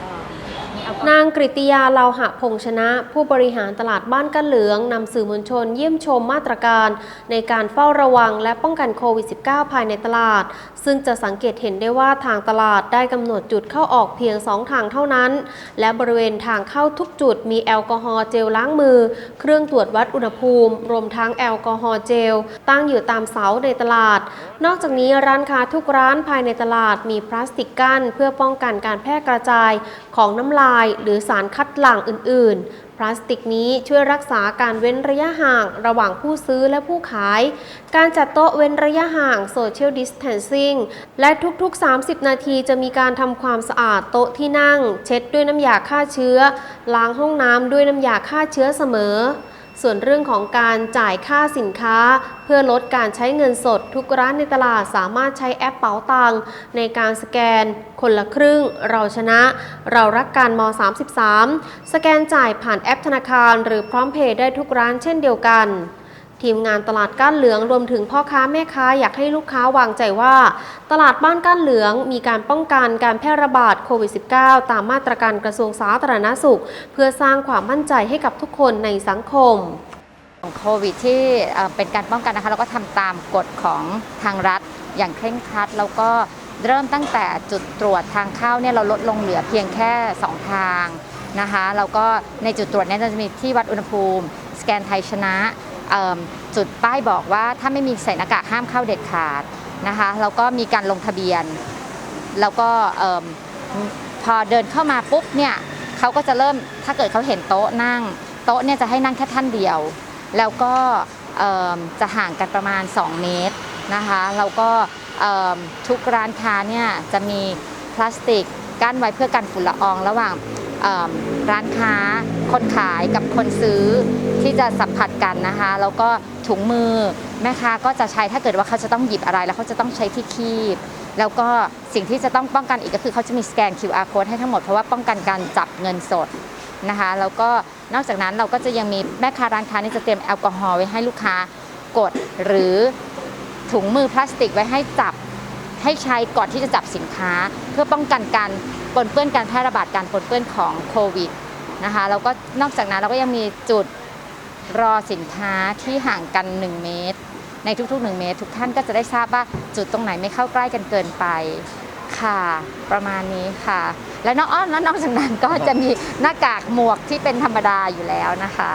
ช้เนางกริติยาเลาหะพงชนะ ผู้บริหารตลาดบ้านกันเหลืองนำสื่อมวลชนเยี่ยมชมมาตรการ ในการเฝ้าระวังและป้องกันโควิด -19 ภายในตลาด ซึ่งจะสังเกตเห็นได้ว่าทางตลาดได้กำหนดจุดเข้าออกเพียง 2 ทางเท่านั้น และบริเวณทางเข้าทุกจุดมีแอลกอฮอล์เจลล้างมือ เครื่องตรวจวัดอุณหภูมิ รวมทั้งแอลกอฮอล์เจล ตั้งอยู่ตามเสาในตลาด นอกจากนี้ร้านค้าทุกร้านภายในตลาดมีพลาสติกกั้นเพื่อป้องกันการแพร่กระจายของน้ำลายหรือสารคัดหลั่งอื่น ๆ พลาสติกนี้ช่วยรักษาการเว้นระยะห่างระหว่างผู้ซื้อและผู้ขาย การจัดโต๊ะเว้นระยะห่าง Social Distancing และทุก ๆ 30 นาทีจะมีการทำความสะอาดโต๊ะที่นั่ง เช็ดด้วยน้ำยาฆ่าเชื้อ ล้างห้องน้ำด้วยน้ำยาฆ่าเชื้อเสมอ ส่วนเรื่องของการจ่ายค่าสินค้า เพื่อลดการใช้เงินสด ทุกร้านในตลาดสามารถใช้แอปเป๋าตังในการสแกน คนละครึ่ง เราชนะ เรารักการม 33 สแกนจ่ายผ่านแอปธนาคาร หรือพร้อมเพย์ได้ทุกร้านเช่นเดียวกัน ทีมงานตลาดก้านเหลืองรวมถึงพ่อค้าแม่ค้าอยากให้ลูกค้าวางใจว่า ตลาดบ้านก้านเหลืองมีการป้องกันการแพร่ระบาดโควิด -19 ตามมาตรการกระทรวงสาธารณสุข เพื่อสร้างความมั่นใจให้กับทุกคนในสังคมโควิดที่เป็นการป้องกันนะคะเราก็ทำตามกฎของทางรัฐอย่างเคร่งครัดแล้วก็เริ่มตั้งแต่จุดตรวจทางเข้าเนี่ยเราลดลงเหลือเพียงแค่ 2 ทางนะคะแล้วก็ในจุดตรวจเนี่ยจะมีที่วัดอุณหภูมิ สแกนไทยชนะ จุดป้ายบอกว่าถ้าไม่มีใส่หน้ากากห้ามเข้าเด็ดขาดนะคะแล้วก็มีการลงทะเบียน แล้วก็พอเดินเข้ามาปุ๊บเนี่ยเขาก็จะเริ่มถ้าเกิดเขาเห็นโต๊ะนั่ง โต๊ะเนี่ยจะให้นั่งแค่ท่านเดียว แล้วก็จะห่างกันประมาณ 2 เมตรนะคะแล้วก็ทุกร้านค้าเนี่ยจะมีพลาสติกกั้นไว้เพื่อกันฝุ่นละอองระหว่าง ร้านค้า คนขายกับคนซื้อที่จะสัมผัสกันนะคะ แล้วก็ถุงมือแม่ค้าก็จะใช้ถ้าเกิดว่าเขาจะต้องหยิบอะไร แล้วเขาจะต้องใช้ที่คีบ แล้วก็สิ่งที่จะต้องป้องกันอีกก็คือเขาจะมีสแกน QR code ให้ทั้งหมดเพราะว่าป้องกันการจับเงินสดนะคะ แล้วก็นอกจากนั้นเราก็จะยังมีแม่ค้าร้านค้านี่จะเตรียมแอลกอฮอล์ไว้ให้ลูกค้ากดหรือถุงมือพลาสติกไว้ให้จับ ให้ใช้ก่อนที่จะจับสินค้า เพื่อป้องกันการปนเปื้อนการแพร่ระบาดการปนเปื้อนของโควิดนะคะแล้วก็นอกจากนั้นเราก็ยังมีจุดรอสินค้าที่ห่างกัน 1 เมตร ในทุกๆ 1 เมตร ทุกท่านก็จะได้ทราบว่าจุดตรงไหนไม่เข้าใกล้กันเกินไปค่ะ ประมาณนี้ค่ะ และนอกอ้อแล้วนอกจากนั้นก็จะมีหน้ากากหมวกที่เป็นธรรมดาอยู่แล้วนะคะ